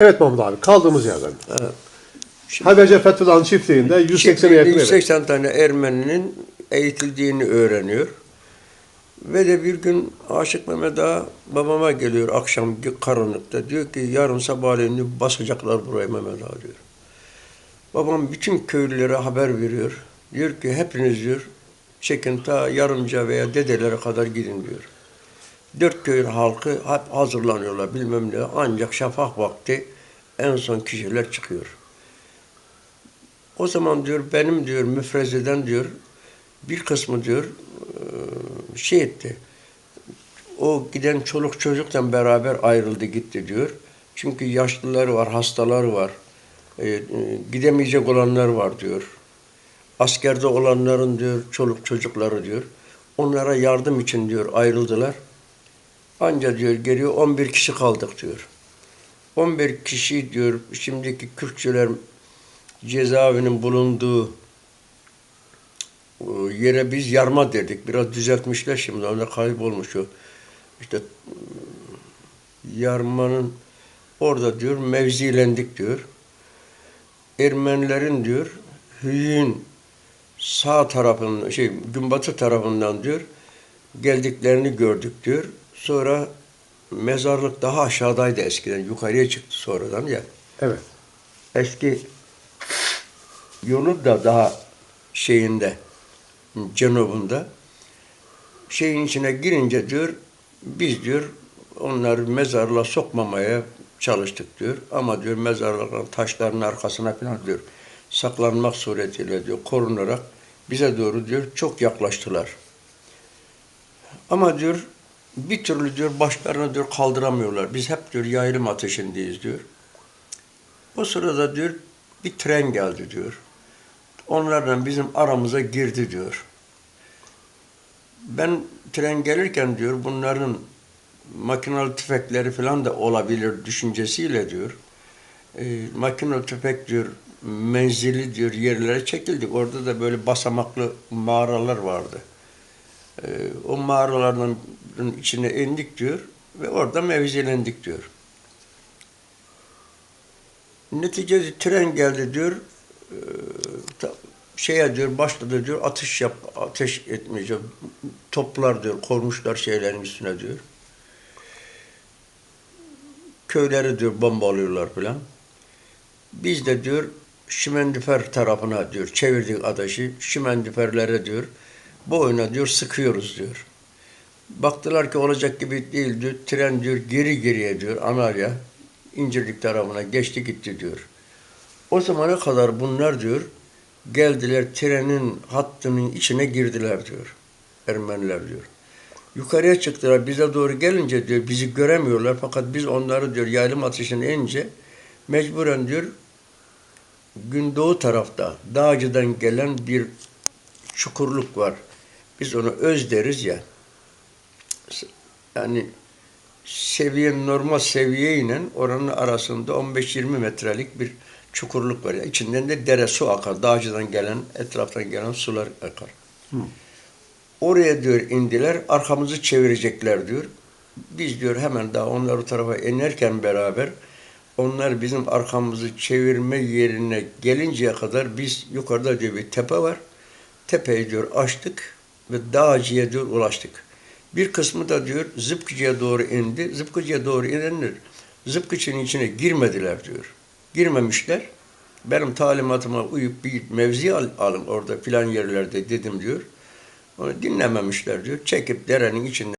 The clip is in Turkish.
Evet Mahmut abi kaldığımız yerden. Evet. Habece Fethullah'ın çiftliğinde 180'e yakın evet. 180 tane Ermeninin eğitildiğini öğreniyor. Ve de bir gün Aşık Mehmet Ağa babama geliyor akşam karanlıkta. Diyor ki yarın sabahleyin basacaklar buraya Mehmet Ağa diyor. Babam bütün köylülere haber veriyor. Diyor ki hepiniz diyor çekin ta yarımca veya dedelere kadar gidin diyor. Dört köyün halkı hep hazırlanıyorlar bilmem ne. Ancak şafak vakti en son kişiler çıkıyor. O zaman diyor benim diyor müfrezeden diyor bir kısmı diyor şey etti. O giden çoluk çocukla beraber ayrıldı gitti diyor. Çünkü yaşlıları var, hastaları var. Gidemeyecek olanlar var diyor. Askerde olanların diyor çoluk çocukları diyor. Onlara yardım için diyor ayrıldılar. Anca diyor geriye 11 kişi kaldık diyor. 11 kişi diyor şimdiki Kürtçüler cezaevinin bulunduğu e, yere biz yarma derdik. Biraz düzeltmişler şimdi. Onda kaybolmuş o. İşte e, yarmanın orada diyor mevzilendik diyor. Ermenilerin diyor Hüyün sağ tarafından şey günbatı tarafından diyor geldiklerini gördük diyor. Sonra mezarlık daha aşağıdaydı eskiden. Yukarıya çıktı sonradan ya Evet. eski yolu da daha şeyinde cenubunda şeyin içine girince diyor biz diyor onları mezarlığa sokmamaya çalıştık diyor. Ama diyor mezarlığın taşların arkasına falan diyor saklanmak suretiyle diyor korunarak bize doğru diyor çok yaklaştılar. Ama diyor bir türlü diyor başlarını diyor kaldıramıyorlar. Biz hep diyor yaylım ateşindeyiz diyor. O sırada diyor bir tren geldi diyor. Onlarla bizim aramıza girdi diyor. Ben tren gelirken diyor bunların makinalı tüfekleri falan da olabilir düşüncesiyle diyor. E, makinalı tüfek diyor menzili diyor yerlere çekildik. Orada da böyle basamaklı mağaralar vardı. E, o mağaraların içine indik diyor ve orada mevzilendik diyor. Neticede tren geldi diyor. Ta- şeye diyor başladı diyor atış yap ateş etmeyecek toplar diyor kormuşlar şeylerin üstüne diyor. Köyleri diyor bombalıyorlar falan. Biz de diyor Şimendifer tarafına diyor çevirdik adaşı. Şimendiferlere diyor boyuna diyor sıkıyoruz diyor. Baktılar ki olacak gibi değil diyor. Tren diyor geri geriye diyor Anarya İncirlik tarafına geçti gitti diyor. O zamana kadar bunlar diyor geldiler trenin hattının içine girdiler diyor. Ermeniler diyor. Yukarıya çıktılar bize doğru gelince diyor bizi göremiyorlar fakat biz onları diyor yaylım ateşine inince mecburen diyor gündoğu tarafta Dağcı'dan gelen bir çukurluk var. Biz onu öz deriz ya. Yani seviye normal seviyeyle oranın arasında 15-20 metrelik bir çukurluk var. Yani içinden de dere su akar. Dağcıdan gelen, etraftan gelen sular akar. Oraya diyor indiler, arkamızı çevirecekler diyor. Biz diyor hemen daha onlar o tarafa inerken beraber onlar bizim arkamızı çevirme yerine gelinceye kadar biz yukarıda diyor bir tepe var. Tepeyi diyor açtık ve Dağcı'ya diyor ulaştık. Bir kısmı da diyor Zıpkıcı'ya doğru indi. Zıpkıcı'ya doğru inenler Zıpkıcı'nın içine girmediler diyor. Girmemişler. Benim talimatıma uyup bir mevzi al, alın orada filan yerlerde dedim diyor. Onu dinlememişler diyor. Çekip derenin içinde